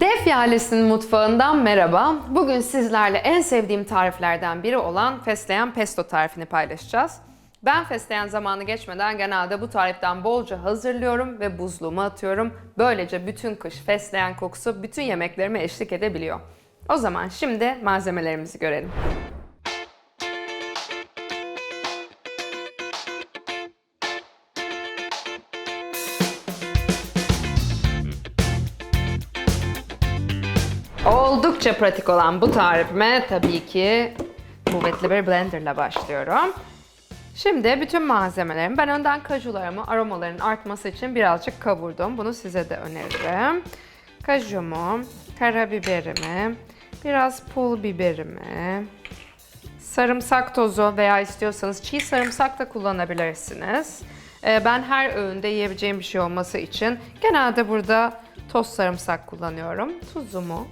Defne ailesinin mutfağından merhaba. Bugün sizlerle en sevdiğim tariflerden biri olan fesleğen pesto tarifini paylaşacağız. Ben fesleğen zamanı geçmeden genelde bu tariften bolca hazırlıyorum ve buzluğuma atıyorum. Böylece bütün kış fesleğen kokusu bütün yemeklerime eşlik edebiliyor. O zaman şimdi malzemelerimizi görelim. Oldukça pratik olan bu tarifime tabii ki kuvvetli bir blenderla başlıyorum. Şimdi bütün malzemelerimi ben önden kajularımı aromaların artması için birazcık kavurdum. Bunu size de öneririm. Kajumu, karabiberimi, biraz pul biberimi, sarımsak tozu veya istiyorsanız çiğ sarımsak da kullanabilirsiniz. Ee, Ben her öğünde yiyebileceğim bir şey olması için genelde burada toz sarımsak kullanıyorum. Tuzumu,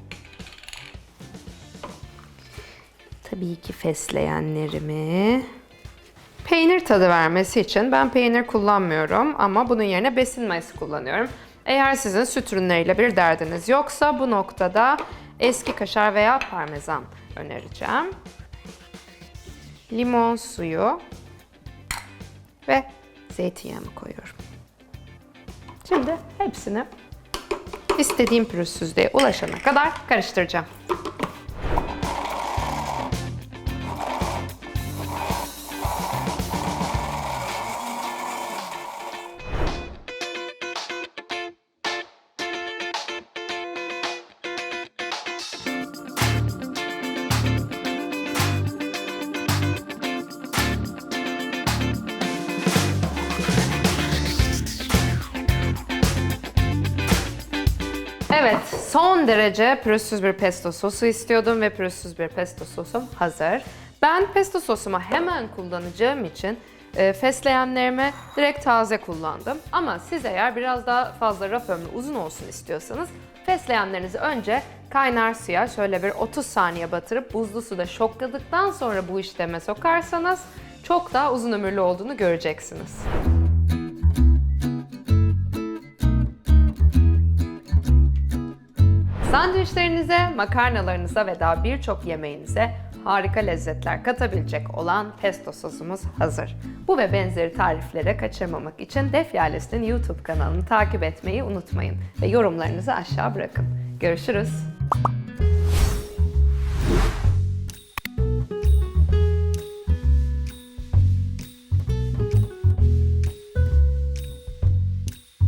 Tabii ki fesleğenlerimi. Peynir tadı vermesi için ben peynir kullanmıyorum ama bunun yerine besin mayası kullanıyorum. Eğer sizin süt ürünleriyle bir derdiniz yoksa bu noktada eski kaşar veya parmesan önereceğim. Limon suyu ve zeytinyağımı koyuyorum. Şimdi hepsini istediğim pürüzsüzlüğe ulaşana kadar karıştıracağım. Evet, son derece pürüzsüz bir pesto sosu istiyordum ve pürüzsüz bir pesto sosum hazır. Ben pesto sosumu hemen kullanacağım için e, fesleğenlerimi direkt taze kullandım. Ama siz eğer biraz daha fazla raf ömrü uzun olsun istiyorsanız fesleğenlerinizi önce kaynar suya şöyle bir 30 saniye batırıp buzlu suda şokladıktan sonra bu işleme sokarsanız çok daha uzun ömürlü olduğunu göreceksiniz. Sandviçlerinize, makarnalarınıza ve daha birçok yemeğinize harika lezzetler katabilecek olan pesto sosumuz hazır. Bu ve benzeri tariflere kaçırmamak için Def Ailesi'nin YouTube kanalını takip etmeyi unutmayın ve yorumlarınızı aşağı bırakın. Görüşürüz.